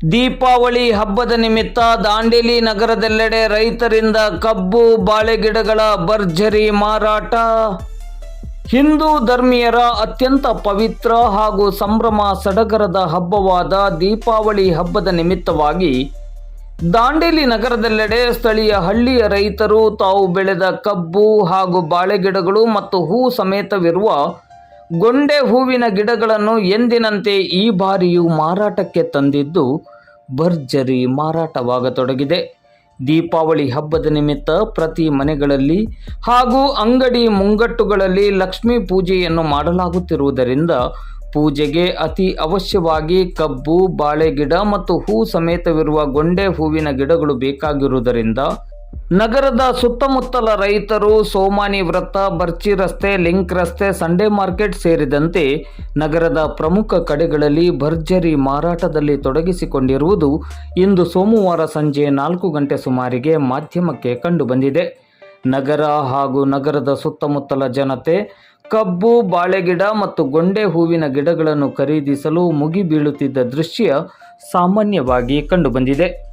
ದೀಪಾವಳಿ ಹಬ್ಬದ ನಿಮಿತ್ತ ದಾಂಡೇಲಿ ನಗರದೆಲ್ಲೆಡೆ ರೈತರಿಂದ ಕಬ್ಬು, ಬಾಳೆಗಿಡಗಳ ಭರ್ಜರಿ ಮಾರಾಟ. ಹಿಂದೂ ಧರ್ಮೀಯರ ಅತ್ಯಂತ ಪವಿತ್ರ ಹಾಗೂ ಸಂಭ್ರಮ ಸಡಗರದ ಹಬ್ಬವಾದ ದೀಪಾವಳಿ ಹಬ್ಬದ ನಿಮಿತ್ತವಾಗಿ ದಾಂಡೇಲಿ ನಗರದೆಲ್ಲೆಡೆ ಸ್ಥಳೀಯ ಹಳ್ಳಿಯ ರೈತರು ತಾವು ಬೆಳೆದ ಕಬ್ಬು ಹಾಗೂ ಬಾಳೆಗಿಡಗಳು ಮತ್ತು ಹೂ ಸಮೇತವಿರುವ ಗೊಂಡೆ ಹೂವಿನ ಗಿಡಗಳನ್ನು ಎಂದಿನಂತೆ ಈ ಬಾರಿಯೂ ಮಾರಾಟಕ್ಕೆ ತಂದಿದ್ದು ಭರ್ಜರಿ ಮಾರಾಟವಾಗತೊಡಗಿದೆ. ದೀಪಾವಳಿ ಹಬ್ಬದ ನಿಮಿತ್ತ ಪ್ರತಿ ಮನೆಗಳಲ್ಲಿ ಹಾಗೂ ಅಂಗಡಿ ಮುಂಗಟ್ಟುಗಳಲ್ಲಿ ಲಕ್ಷ್ಮೀ ಪೂಜೆಯನ್ನು ಮಾಡಲಾಗುತ್ತಿರುವುದರಿಂದ ಪೂಜೆಗೆ ಅತಿ ಅವಶ್ಯವಾಗಿ ಕಬ್ಬು ಬಾಳೆ ಗಿಡ ಮತ್ತು ಹೂ ಸಮೇತವಿರುವ ಗೊಂಡೆ ಹೂವಿನ ಗಿಡಗಳು ಬೇಕಾಗಿರುವುದರಿಂದ ನಗರದ ಸುತ್ತಮುತ್ತಲ ರೈತರು, ಸೋಮಾನಿ ವೃತ್ತ, ಬರ್ಚಿ ರಸ್ತೆ, ಲಿಂಕ್ ರಸ್ತೆ, ಸಂಡೇ ಮಾರ್ಕೆಟ್ ಸೇರಿದಂತೆ ನಗರದ ಪ್ರಮುಖ ಕಡೆಗಳಲ್ಲಿ ಭರ್ಜರಿ ಮಾರಾಟದಲ್ಲಿ ತೊಡಗಿಸಿಕೊಂಡಿರುವುದು ಇಂದು ಸೋಮವಾರ ಸಂಜೆ ನಾಲ್ಕು ಗಂಟೆ ಸುಮಾರಿಗೆ ಮಾಧ್ಯಮಕ್ಕೆ ಕಂಡುಬಂದಿದೆ. ನಗರ ಹಾಗೂ ನಗರದ ಸುತ್ತಮುತ್ತಲ ಜನತೆ ಕಬ್ಬು, ಬಾಳೆಗಿಡ ಮತ್ತು ಗೊಂಡೆ ಹೂವಿನ ಗಿಡಗಳನ್ನು ಖರೀದಿಸಲು ಮುಗಿಬೀಳುತ್ತಿದ್ದ ದೃಶ್ಯ ಸಾಮಾನ್ಯವಾಗಿ ಕಂಡುಬಂದಿದೆ.